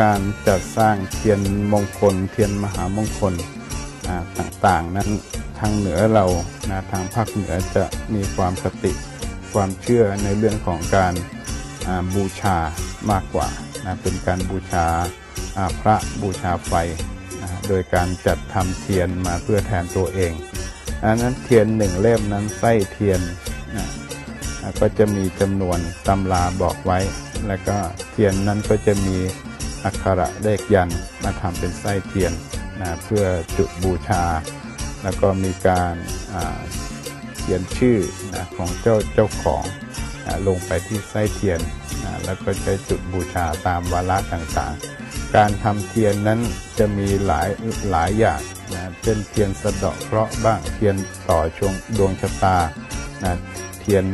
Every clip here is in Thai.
การจัดสร้างเทียนมงคล เทียนมหามงคลต่างๆ นั้นทางเหนือเรานะทางภาคเหนือจะมีความสติความเชื่อในเรื่องของการบูชามากกว่านะเป็นการบูชาพระบูชาไฟนะโดยการจัดทำเทียนมาเพื่อแทนตัวเองอันนั้นเทียนหนึ่งเล่มนั้นไส้เทียนนะก็จะมีจำนวนตำราบอกไว้ แล้วก็เทียนนั้นก็จะมี อักขระเลขยันมาทำเป็นไส้เทียนนะเพื่อจุดบูชา แล้วก็มีการาเขียนชื่อนะของเจ้าเจ้าของนะลงไปที่ไส้เทียนนะแล้วก็ใช้จุดบูชาตามวาระต่างๆ การทำเทียนนั้นจะมีหลายหลายอย่างนะเช่นเทียนสะเดาะเคราะห์บ้างเทียนต่อชงดวงชะตานะเทียน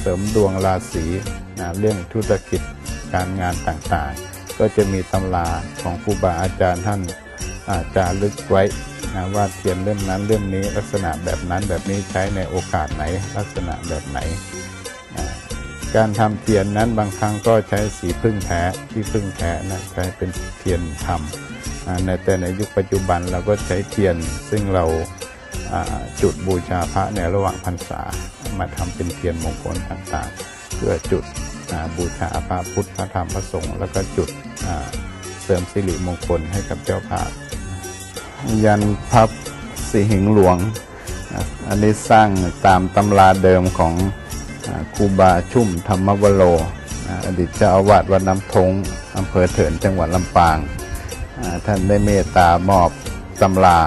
เสริมดวงราศีนะเรื่องธุรกิจการงานต่างๆ ก็จะมีตำราของครูบาอาจารย์ท่านอาจารึกไว้นะว่าเทียนเล่มนั้นเล่มนี้ลักษณะแบบนั้นแบบนี้ใช้ในโอกาสไหนลักษณะแบบไหน การทำเทียนนั้นบางครั้งก็ใช้สีพึ่งแท้ที่พึ่งแท้นะใช้เป็นเทียนทำในแต่ในยุคปัจจุบันเราก็ใช้เทียนซึ่งเราจุดบูชาพระในระหว่างพรรษามาทำเป็นเทียนมงคลต่างๆ เพื่อจุด บูชาพระพุทธพระธรรมพระสงฆ์แล้วก็จุดเสริมสิริมงคลให้กับเจ้าภาพยันพับสีหิงหลวง อันนี้สร้างตามตำราเดิมของอครูบาชุ่มธรรมวโรอดีตเจ้าอาวาสวัดน้ำทงอำเภอเถินจังหวัดลำปาง ท่านได้เมตตามอบตำรา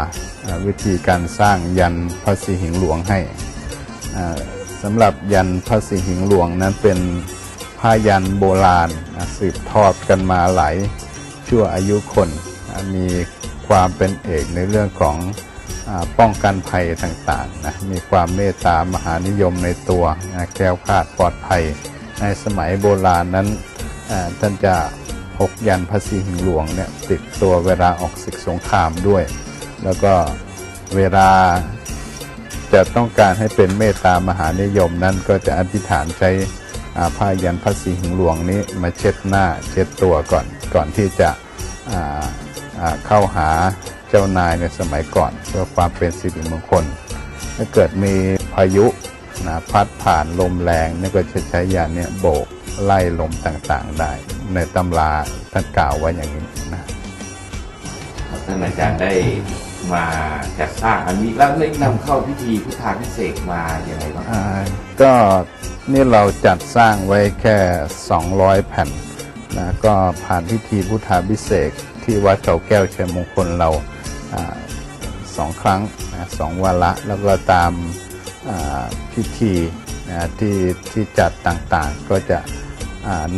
วิธีการสร้างยันพระสีหิงหลวงให้สำหรับยันพระสีหิงหลวงนั้นเป็น ผ้ายันโบราณสืบทอดกันมาหลายชั่วอายุคนมีความเป็นเอกในเรื่องของอป้องกันภัยต่างๆนะมีความเมตตามหานิยมในตัวนะแคล้วคาดปลอดภัย ในสมัยโบราณนั้นท่านจะพกยันพระศรีหิงหลวงเนี่ยติดตัวเวลาออกศึกสงครามด้วย แล้วก็เวลาจะต้องการให้เป็นเมตตามหานิยมนั้นก็จะอธิษฐานใช้ ผ้ายันพระศรีหิงหลวงนี้มาเช็ดหน้าเช็ดตัวก่อนก่อนที่จะอ่าอ่าเข้าหาเจ้านายในสมัยก่อน เพื่อความเป็นสิริมงคล ถ้าเกิดมีพายุนะพัดผ่านลมแรงนี่ก็จะใช้ยาเนี่ยโบกไล่ลมต่างๆได้ ในตำราท่านกล่าวไว้อย่างนี้นะท่านอาจารย์ได้มาจัดสร้างอันนี้แล้วได้นำเข้าพิธีพุทธาพิเศษกมาอย่างไรบ้างอ่าก็ นี่เราจัดสร้างไว้แค่ 200 แผ่นนะก็ผ่านพิธีพุทธาพิเศษกที่วัดเขาแก้วเชัยงมงคลเราอสองครั้งนะสองวาระแล้วก็ตามพิธีนะที่ที่จัดต่างๆ ก็จะ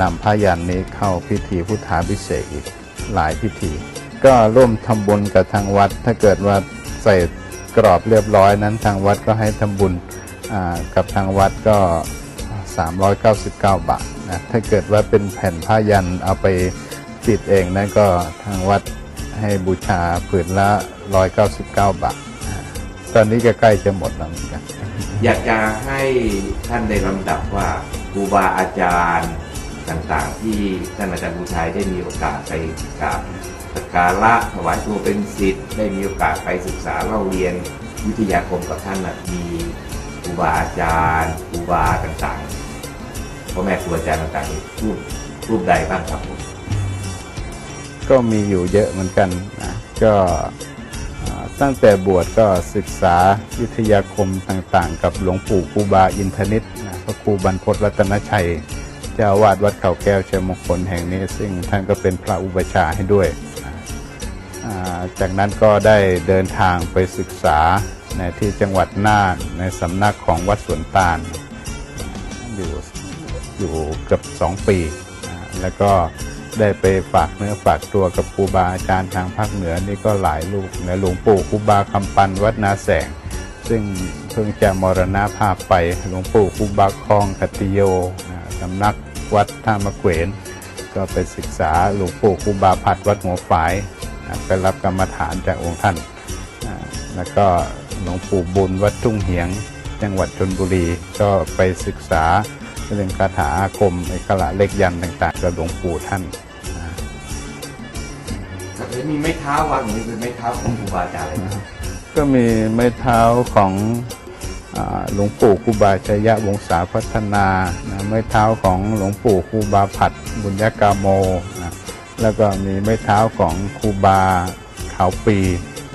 นำพระยันนี้เข้าพิธีพุทธาพิเศษกอีกหลายพิธี ก็ร่วมทำบุญกับทางวัด ถ้าเกิดว่าใส่กรอบเรียบร้อยนั้นทางวัดก็ให้ทำบุญกับทางวัดก็ 399 บาทนะถ้าเกิดว่าเป็นแผ่นผ้ายันเอาไปติดเองนั้นก็ทางวัดให้บูชาผืนละ 199 บาท ตอนนี้ก็ใกล้จะหมดแล้วเหมือนกันอยากจะให้ท่านได้ลำดับว่าครูบาอาจารย์ต่างๆ ที่ท่านอาจารย์บูชัยได้มีโอกาสไปกราบสักการะถวายตัวเป็นศิษย์ได้มีโอกาสไปศึกษาเล่าเรียนวิทยาคมกับท่านนะมีครูบาอาจารย์ครูบาต่างๆ พ่อแม่ครูอาจารย์ต่างๆรูปรูปใดบ้างครับผมก็มีอยู่เยอะเหมือนกันนะก็ตั้งแต่บวชก็ศึกษาวิทยาคมต่างๆ กับหลวงปู่ครูบาอินทนิตนะพระครูบรรพตรัตนชัย เจ้าวาดวัดเขาแก้วเชียงมงคลแห่งนี้ ซึ่งท่านก็เป็นพระอุปชฌาย์ให้ด้วย จากนั้นก็ได้เดินทางไปศึกษาในที่จังหวัดน่านในสำนักของวัดสวนตาลอยู่ อยู่เกือบสองปีนะแล้วก็ได้ไปฝากเนื้อฝากตัวกับครูบาอาจารย์ทางภาคเหนือนี่ก็หลายลูกนะหลวงปู่ครูบาคำปันวัดนาแสง ซึ่งเพิ่งจะมรณภาพไปหลวงปู่ครูบาคองคติโยนะสำนักวัดท่ามะเขวนก็ไปศึกษาหลวงปู่ครูบาพัดวัดหัวฝายนะไปรับกรรมฐานจากองค์ท่านนะแล้วก็หลวงปู่บุญวัดทุ่งเหียง จังหวัดชนบุรีก็ไปศึกษา เรื่องคาถาอาคมเอกละเลขยันต์ต่างๆกับหลวงปู่ท่านนะแล้วมีไม้เท้าวางอย่างนี้เป็นไม้เท้าของครูบาอาจารย์เลยนะก็มีไม้เท้าของอาหลวงปู่ครูบาชัยยะวงศาพัฒนานะไม้เท้าของหลวงปู่ครูบาผัดบุญญากาโมนะแล้วก็มีไม้เท้าของครูบาขาวปี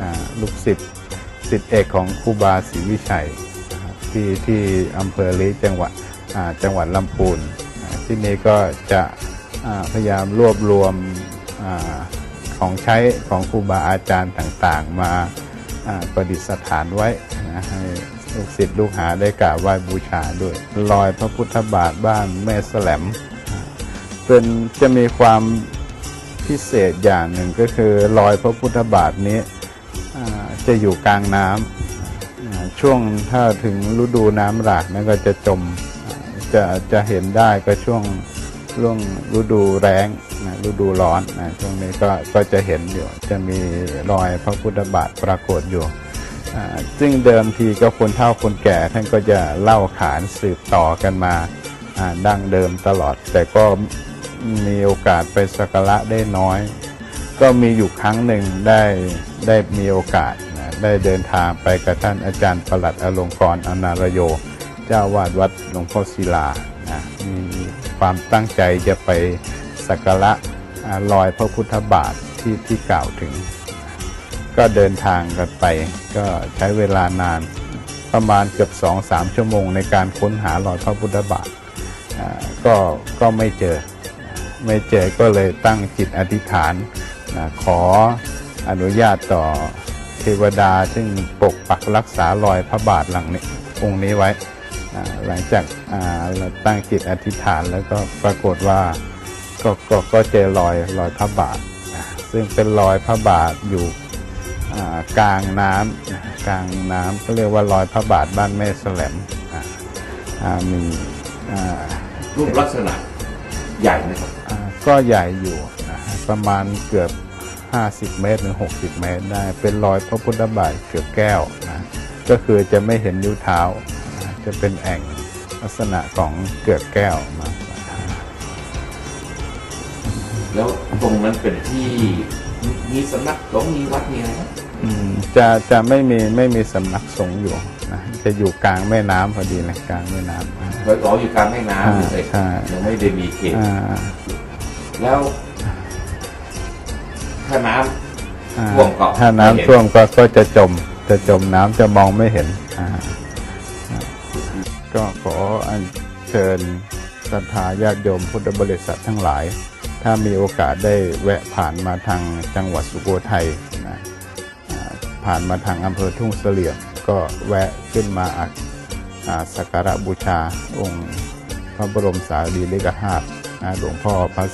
อ่าลูกศิษย์ศิษย์เอกของครูบาศรีวิชัยนะครับที่ที่อำเภอลีจังหวัดอ่า จังหวัดลำพูนที่นี่ก็จะพยายามรวบรวมอของใช้ของครูบาอาจารย์ต่างๆ มาประดิษฐานไว้นะให้ลูกศิษย์ลูกหาได้กราบไหว้บูชาด้วยรอยพระพุทธบาทบ้านแม่แสลมเป็นจะมีความพิเศษอย่างหนึ่งก็คือรอยพระพุทธบาทนี้จะอยู่กลางน้ำช่วงถ้าถึงฤดูน้ำหลากนั้นก็จะจม จะจะเห็นได้ก็ช่วงช่วงฤดูแล้งนะฤดูร้อนนะช่วงนี้ก็ก็จะเห็นอยู่จะมีรอยพระพุทธบาทปรากฏอยู่ซึ่งเดิมทีก็คนเฒ่าคนแก่ท่านก็จะเล่าขานสืบต่อกันมาดั้งเดิมตลอด แต่ก็มีโอกาสไปสักการะได้น้อย ก็มีอยู่ครั้งหนึ่งได้ได้มีโอกาสนะได้เดินทางไปกับท่านอาจารย์ประหลัดอลงกรณ์อนารโย เจ้าวาดวัดหลวงพ่อศิลานะมีความตั้งใจจะไปสักการะอ่ารอยพระพุทธบาทที่ที่กล่าวถึง ก็เดินทางกันไป ก็ใช้เวลานานประมาณเกือบสองสามชั่วโมงในการค้นหารอยพระพุทธบาทก็ก็ไม่เจอ ไม่เจอก็เลยตั้งจิตอธิษฐานนะขออนุญาตต่อเทวดาซึ่งปกปักรักษารอยพระบาทหลังนี้องค์นี้ไว้ หลังจากาเราตั้งจิตอธิษฐานแล้วก็ปรากฏว่าก็ก็ก็เจอรอยรอยพระบาท ซึ่งเป็นรอยพระบาทอยู่กลางน้ำกลางน้ำก็เรียกว่ารอยพระบาทบ้านแม่แสลมมีรูปลักษณะใหญ่นะครับก็ใหญ่อยู่ประมาณเกือบ 50 เมตรถึง60 เมตรได้ เป็นรอยพระพุทธบาทเกือบแก้วนะก็คือจะไม่เห็นนิ้วเท้า จะเป็นแอ่งลักษณะของเกือบแก้วมากกว่าแล้วตรงนั้นเป็นที่มีสำนักสงฆ์มีวัดมีอะไรไหมอืมจะจะไม่มีไม่มีสำนักสงฆ์อยู่นะจะอยู่กลางแม่น้ำพอดีเลยกลางแม่น้ำอ่า เคยขออยู่กลางแม่น้ำเลยใช่ ยังไม่ได้มีเขต อ่าแล้วถ้าน้อ่าท่วมก็ถ้าไม่เห็น น้ำท่วมก็ก็จะจมจะจมน้ำจะมองไม่เห็นอ่า ก็ขออัญเชิญศรัทธาญาติโยมพุทธบริษัททั้งหลาย ถ้ามีโอกาสได้แวะผ่านมาทางจังหวัดสุโขทัยนะผ่านมาทางอำเภอทุ่งเสลี่ยมก็แวะขึ้นมาอักสักการะบูชาองค์พระบรมสารีริกธาตุนะหลวงพ่อพระ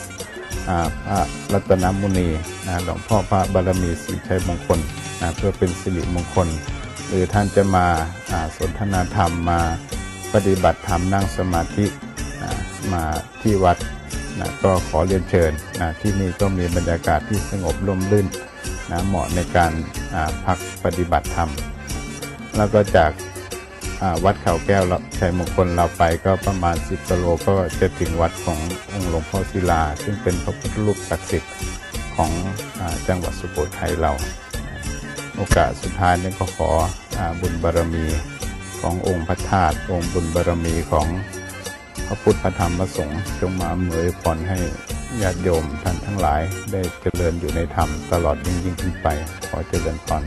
พระรัตนมุนีหลวงพ่อพระบารมีศรีชัยมงคลเพื่อเป็นสิริมงคล หรือท่านจะมาอ่าสนทนาธรรมมา ปฏิบัติธรรมนั่งสมาธิมาที่วัดนะก็ขอเรียนเชิญนะที่นี่ก็มีบรรยากาศที่สงบร่มรื่นนะเหมาะในการพักปฏิบัติธรรม แล้วก็จากวัดเขาแก้วเราชัยมงคลเราไปก็ประมาณ 10กิโลก็จะถึงวัดขององค์หลวงพ่อศิลา ซึ่งเป็นพระพุทธรูปศักดิ์สิทธิ์ของอจังหวัดสุโขทัยเรา โอกาสสุดท้ายนี้ก็ขออบุญบารมี ขององค์พระธาตุองค์บุญบารมีของพระพุทธพระธรรมพระสงฆ์จงมาเหมยพรให้ญาติโยมท่านทั้งหลายได้เจริญอยู่ในธรรมตลอดยิ่งยิ่งขึ้นไป ขอเจริญพร